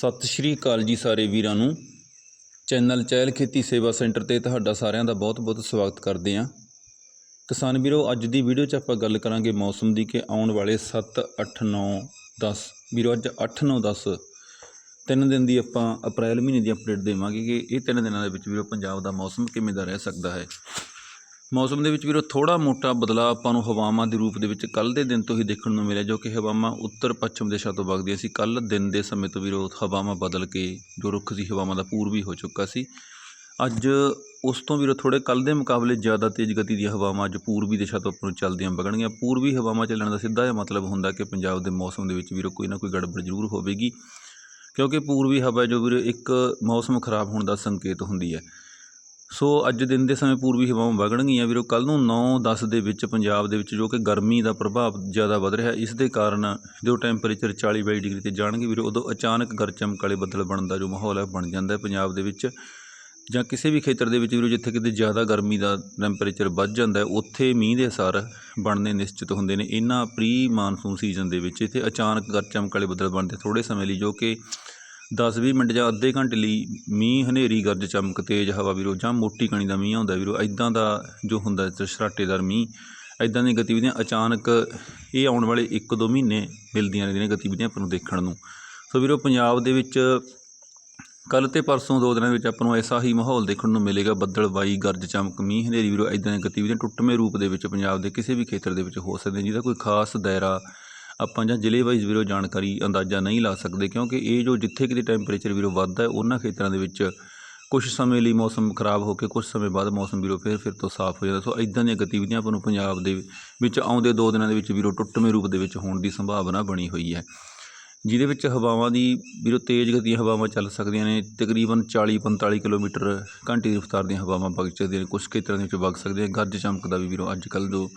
ਸਤਿ ਸ਼੍ਰੀ ਅਕਾਲ ਜੀ ਸਾਰੇ ਵੀਰਾਂ ਨੂੰ। ਚੈਨਲ ਚਹਿਲ ਖੇਤੀ ਸੇਵਾ ਸੈਂਟਰ ਤੇ ਤੁਹਾਡਾ ਸਾਰਿਆਂ ਦਾ ਬਹੁਤ-ਬਹੁਤ ਸਵਾਗਤ ਕਰਦੇ ਹਾਂ। ਕਿਸਾਨ ਵੀਰੋ, ਅੱਜ ਦੀ ਵੀਡੀਓ 'ਚ ਆਪਾਂ ਗੱਲ ਕਰਾਂਗੇ ਮੌਸਮ ਦੀ ਕਿ ਆਉਣ ਵਾਲੇ 7 8 9 10 ਵੀਰੋ ਅੱਜ 8 9 10 ਤਿੰਨ ਦਿਨ ਦੀ ਆਪਾਂ ਅਪ੍ਰੈਲ ਮਹੀਨੇ ਦੀ ਅਪਡੇਟ ਦੇਵਾਂਗੇ ਕਿ ਇਹ ਤਿੰਨ ਦਿਨਾਂ ਦੇ ਵਿੱਚ ਵੀਰੋ ਪੰਜਾਬ ਦਾ ਮੌਸਮ ਕਿਵੇਂ ਦਾ ਰਹਿ ਸਕਦਾ ਹੈ। ਮੌਸਮ ਦੇ ਵਿੱਚ ਵੀਰੋ ਥੋੜ੍ਹਾ ਮੋਟਾ ਬਦਲਾਅ ਆਪਾਂ ਨੂੰ ਹਵਾਵਾਂ ਦੇ ਰੂਪ ਦੇ ਵਿੱਚ ਕੱਲ੍ਹ ਦੇ ਦਿਨ ਤੋਂ ਹੀ ਦੇਖਣ ਨੂੰ ਮਿਲਿਆ, ਜੋ ਕਿ ਹਵਾਵਾਂ ਉੱਤਰ ਪੱਛਮ ਦਿਸ਼ਾ ਤੋਂ ਵਗਦੀਆਂ ਸੀ। ਕੱਲ੍ਹ ਦਿਨ ਦੇ ਸਮੇਂ ਤੋਂ ਵੀਰੋ ਹਵਾਵਾਂ ਬਦਲ ਕੇ ਜੋ ਰੁੱਖ ਸੀ, ਹਵਾਵਾਂ ਦਾ ਪੂਰਬੀ ਹੋ ਚੁੱਕਾ ਸੀ। ਅੱਜ ਉਸ ਤੋਂ ਵੀਰੋ ਥੋੜੇ ਕੱਲ ਦੇ ਮੁਕਾਬਲੇ ਜ਼ਿਆਦਾ ਤੇਜ਼ ਗਤੀ ਦੀਆਂ ਹਵਾਵਾਂ ਅੱਜ ਪੂਰਬੀ ਦਿਸ਼ਾ ਤੋਂ ਆਪਾਂ ਨੂੰ ਚੱਲਦੀਆਂ ਵਗਣਗੀਆਂ। ਪੂਰਬੀ ਹਵਾਵਾਂ ਚੱਲਣ ਦਾ ਸਿੱਧਾ ਜਿਹਾ ਮਤਲਬ ਹੁੰਦਾ ਕਿ ਪੰਜਾਬ ਦੇ ਮੌਸਮ ਦੇ ਵਿੱਚ ਵੀਰੋ ਕੋਈ ਨਾ ਕੋਈ ਗੜਬੜ ਜ਼ਰੂਰ ਹੋਵੇਗੀ, ਕਿਉਂਕਿ ਪੂਰਬੀ ਹਵਾ ਜੋ ਵੀਰੋ ਇੱਕ ਮੌਸਮ ਖਰਾਬ ਹੋਣ ਦਾ ਸੰਕੇਤ ਹੁੰਦੀ ਹੈ। ਸੋ ਅੱਜ ਦਿਨ ਦੇ ਸਮੇਂ ਪੂਰਬੀ ਹਵਾਵਾਂ ਵਗਣਗੀਆਂ ਵੀਰੋ, ਕੱਲ੍ਹ ਨੂੰ ਨੌ ਦਸ ਦੇ ਵਿੱਚ ਪੰਜਾਬ ਦੇ ਵਿੱਚ ਜੋ ਕਿ ਗਰਮੀ ਦਾ ਪ੍ਰਭਾਵ ਜ਼ਿਆਦਾ ਵੱਧ ਰਿਹਾ, ਇਸ ਦੇ ਕਾਰਨ ਜੋ ਟੈਂਪਰੇਚਰ 40-42 ਡਿਗਰੀ ਤੇ ਜਾਣਗੇ ਵੀਰੋ, ਉਦੋਂ ਅਚਾਨਕ ਗਰ ਚਮਕ ਵਾਲੇ ਬੱਦਲ ਬਣਨ ਦਾ ਜੋ ਮਾਹੌਲ ਹੈ, ਬਣ ਜਾਂਦਾ ਹੈ ਪੰਜਾਬ ਦੇ ਵਿੱਚ। ਜਾਂ ਕਿਸੇ ਵੀ ਖੇਤਰ ਦੇ ਵਿੱਚ ਵੀਰੋ, ਜਿੱਥੇ ਕਿਤੇ ਜ਼ਿਆਦਾ ਗਰਮੀ ਦਾ ਟੈਂਪਰੇਚਰ ਵੱਧ ਜਾਂਦਾ ਹੈ, ਉੱਥੇ ਮੀਂਹ ਦੇ ਅਸਰ ਬਣਨੇ ਨਿਸ਼ਚਿਤ ਹੁੰਦੇ ਨੇ। ਇਹਨਾਂ ਪ੍ਰੀ ਮਾਨਸੂਨ ਸੀਜ਼ਨ ਦੇ ਵਿੱਚ ਇੱਥੇ ਅਚਾਨਕ ਗਰ ਚਮਕ ਵਾਲੇ ਬੱਦਲ ਬਣਦੇ ਥੋੜੇ ਸਮੇਂ ਲਈ ਜੋ ਕਿ ਦਸ ਵੀਹ ਮਿੰਟ ਜਾਂ ਅੱਧੇ ਘੰਟੇ ਲਈ ਮੀਂਹ, ਹਨੇਰੀ, ਗਰਜ, ਚਮਕ, ਤੇਜ਼ ਹਵਾ ਵੀਰੋ, ਜਾਂ ਮੋਟੀ ਕਣੀ ਦਾ ਮੀਂਹ ਆਉਂਦਾ ਵੀਰੋ ਐਦਾਂ ਦਾ ਜੋ ਹੁੰਦਾ ਸ਼ਰਾਟੇਦਾਰ ਮੀਂਹ ਐਦਾਂ ਦੀਆਂ ਗਤੀਵਿਧੀਆਂ ਅਚਾਨਕ ਇਹ ਆਉਣ ਵਾਲੇ 1-2 ਮਹੀਨੇ ਮਿਲਦੀਆਂ ਨੇ ਗਤੀਵਿਧੀਆਂ ਆਪਾਂ ਨੂੰ ਦੇਖਣ ਨੂੰ। ਸੋ ਵੀਰੋ, ਪੰਜਾਬ ਦੇ ਵਿੱਚ ਕੱਲ ਤੇ ਪਰਸੋਂ ਦੋ ਦਿਨਾਂ ਵਿੱਚ ਆਪਾਂ ਨੂੰ ਐਸਾ ਹੀ ਮਾਹੌਲ ਦੇਖਣ ਨੂੰ ਮਿਲੇਗਾ, ਬੱਦਲ ਬਾਈ ਗਰਜ, ਚਮਕ, ਮੀਂਹ, ਹਨੇਰੀ ਵੀਰੋ ਐਦਾਂ ਦੀਆਂ ਗਤੀਵਿਧੀਆਂ ਟੁੱਟਵੇਂ ਰੂਪ ਦੇ ਵਿੱਚ ਪੰਜਾਬ ਦੇ ਕਿਸੇ ਵੀ ਖੇਤਰ ਦੇ ਵਿੱਚ ਹੋ ਸਕਦੇ ਜਿਹਦਾ ਕੋਈ ਖਾਸ ਦਾਇਰਾ ਆਪਾਂ ਜਾਂ ਜ਼ਿਲ੍ਹੇ ਵਾਈਜ਼ ਵੀਰੋ ਜਾਣਕਾਰੀ ਅੰਦਾਜ਼ਾ ਨਹੀਂ ਲਾ ਸਕਦੇ ਕਿਉਂਕਿ ਇਹ ਜੋ ਜਿੱਥੇ ਕਿਤੇ ਟੈਂਪਰੇਚਰ ਵੀਰੋ ਵੱਧਦਾ ਹੈ, ਉਹਨਾਂ ਖੇਤਰਾਂ ਦੇ ਵਿੱਚ ਕੁਝ ਸਮੇਂ ਲਈ ਮੌਸਮ ਖਰਾਬ ਹੋ ਕੇ ਕੁਝ ਸਮੇਂ ਬਾਅਦ ਮੌਸਮ ਵੀਰੋ ਫਿਰ ਫਿਰ ਤੋਂ ਸਾਫ਼ ਹੋ ਜਾਂਦਾ। ਸੋ ਇਦਾਂ ਦੀਆਂ ਗਤੀਵਿਧੀਆਂ ਆਪਾਂ ਨੂੰ ਪੰਜਾਬ ਦੇ ਵਿੱਚ ਆਉਂਦੇ ਦੋ ਦਿਨਾਂ ਦੇ ਵਿੱਚ ਵੀਰੋ ਟੁੱਟਵੇਂ ਰੂਪ ਦੇ ਵਿੱਚ ਹੋਣ ਦੀ ਸੰਭਾਵਨਾ ਬਣੀ ਹੋਈ ਹੈ। ਜਿਹਦੇ ਵਿੱਚ ਹਵਾਵਾਂ ਦੀ ਵੀਰੋ ਤੇਜ਼ ਗਤੀਆਂ ਹਵਾਵਾਂ ਚੱਲ ਸਕਦੀਆਂ ਨੇ, ਤਕਰੀਬਨ 40-45 ਕਿਲੋਮੀਟਰ ਘੰਟੇ ਦੀ ਰਫ਼ਤਾਰ ਦੀਆਂ ਹਵਾਵਾਂ ਵਗ ਸਕਦੀਆਂ ਨੇ, ਕੁਛ ਖੇਤਰਾਂ ਦੇ ਵਿੱਚ ਵਗ ਸਕਦੀਆਂ ਗਰਜ ਚਮਕ ਦਾ ਵੀ ਵੀਰੋ ਅੱਜ ਕੱਲ੍ਹ ਜੋ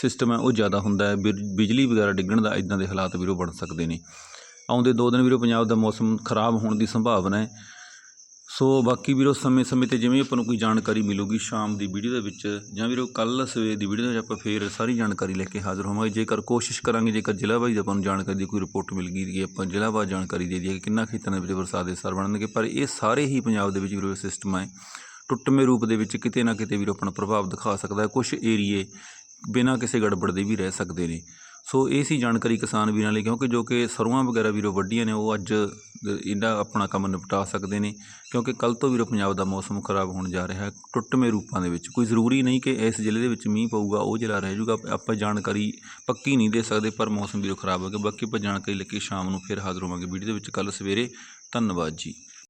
ਸਿਸਟਮ ਹੈ ਉਹ ਜ਼ਿਆਦਾ ਹੁੰਦਾ ਹੈ। ਬਿਜ- ਬਿਜਲੀ ਵਗੈਰਾ ਡਿੱਗਣ ਦਾ ਇਦਾਂ ਦੇ ਹਾਲਾਤ ਵੀਰੋ ਬਣ ਸਕਦੇ ਨੇ। ਆਉਂਦੇ ਦੋ ਦਿਨ ਵੀਰੋ ਪੰਜਾਬ ਦਾ ਮੌਸਮ ਖਰਾਬ ਹੋਣ ਦੀ ਸੰਭਾਵਨਾ ਹੈ। ਸੋ ਬਾਕੀ ਵੀਰੋ ਸਮੇਂ-ਸਮੇਂ ਤੇ ਜਿਵੇਂ ਆਪਾਂ ਨੂੰ ਕੋਈ ਜਾਣਕਾਰੀ ਮਿਲੂਗੀ ਸ਼ਾਮ ਦੀ ਵੀਡੀਓ ਦੇ ਵਿੱਚ ਜਾਂ ਵੀਰੋ ਕੱਲ ਸਵੇਰ ਦੀ ਵੀਡੀਓ ਦੇ ਵਿੱਚ ਆਪਾਂ ਫੇਰ ਸਾਰੀ ਜਾਣਕਾਰੀ ਲੈ ਕੇ ਹਾਜ਼ਰ ਹੋਵਾਂਗੇ। ਜੇਕਰ ਕੋਸ਼ਿਸ਼ ਕਰਾਂਗੇ, ਜੇਕਰ ਜ਼ਿਲ੍ਹਾ ਵਾਈਜ਼ ਆਪਾਂ ਨੂੰ ਜਾਣਕਾਰੀ ਦੀ ਕੋਈ ਰਿਪੋਰਟ ਮਿਲ ਗਈ ਕਿ ਆਪਾਂ ਜ਼ਿਲ੍ਹਾ ਵਾਈਜ਼ ਜਾਣਕਾਰੀ ਦੇ ਦਈਏ ਕਿ ਕਿੰਨਾ ਖੇਤਾਂ ਦੇ ਵਿੱਚ ਬਰਸਾਤ ਦੇ ਅਸਰ ਬਣਨਗੇ। ਪਰ ਇਹ ਸਾਰੇ ਹੀ ਪੰਜਾਬ ਦੇ ਵਿੱਚ ਵੀਰੋ ਸਿਸਟਮ ਹੈ। ਟੁੱਟਵੇਂ ਰੂਪ ਦੇ ਵਿੱਚ ਕਿਤੇ ਨਾ ਕਿਤੇ ਵੀਰੋ, ਆਪਣਾ ਪ੍ਰਭਾਵ ਦਿਖਾ ਸਕਦਾ ਹੈ। ਕੁਝ ਏਰੀਏ ਬਿਨਾਂ ਕਿਸੇ ਗੜਬੜ ਦੇ ਵੀ ਰਹਿ ਸਕਦੇ ਨੇ। ਸੋ ਇਹ ਸੀ ਜਾਣਕਾਰੀ ਕਿਸਾਨ ਵੀਰਾਂ ਲਈ, ਕਿਉਂਕਿ ਜੋ ਕਿ ਸਰੋਆਂ ਵਗੈਰਾ ਵੀਰੋ ਵੱਡੀਆਂ ਨੇ, ਉਹ ਅੱਜ ਇਹਦਾ ਆਪਣਾ ਕੰਮ ਨਿਪਟਾ ਸਕਦੇ ਨੇ, ਕਿਉਂਕਿ ਕੱਲ ਤੋਂ ਵੀਰੋ ਪੰਜਾਬ ਦਾ ਮੌਸਮ ਖਰਾਬ ਹੋਣ ਜਾ ਰਿਹਾ ਹੈ, ਟੁੱਟਵੇਂ ਰੂਪਾਂ ਦੇ ਵਿੱਚ। ਕੋਈ ਜ਼ਰੂਰੀ ਨਹੀਂ ਕਿ ਇਸ ਜ਼ਿਲ੍ਹੇ ਦੇ ਵਿੱਚ ਮੀਂਹ ਪਊਗਾ, ਉਹ ਜ਼ਿਲ੍ਹਾ ਰਹਿ ਜਾਊਗਾ, ਆਪਾਂ ਜਾਣਕਾਰੀ ਪੱਕੀ ਨਹੀਂ ਦੇ ਸਕਦੇ, ਪਰ ਮੌਸਮ ਵੀਰੋ ਖਰਾਬ ਹੋ ਗਿਆ। ਬਾਕੀ ਆਪਾਂ ਜਾਣਕਾਰੀ ਲੈ ਕੇ ਸ਼ਾਮ ਨੂੰ ਫਿਰ ਹਾਜ਼ਰ ਹੋਵਾਂਗੇ। ਵੀਡੀਓ ਦੇ ਵਿੱਚ ਕੱਲ ਸਵੇਰੇ, ਧੰਨਵਾਦ ਜੀ।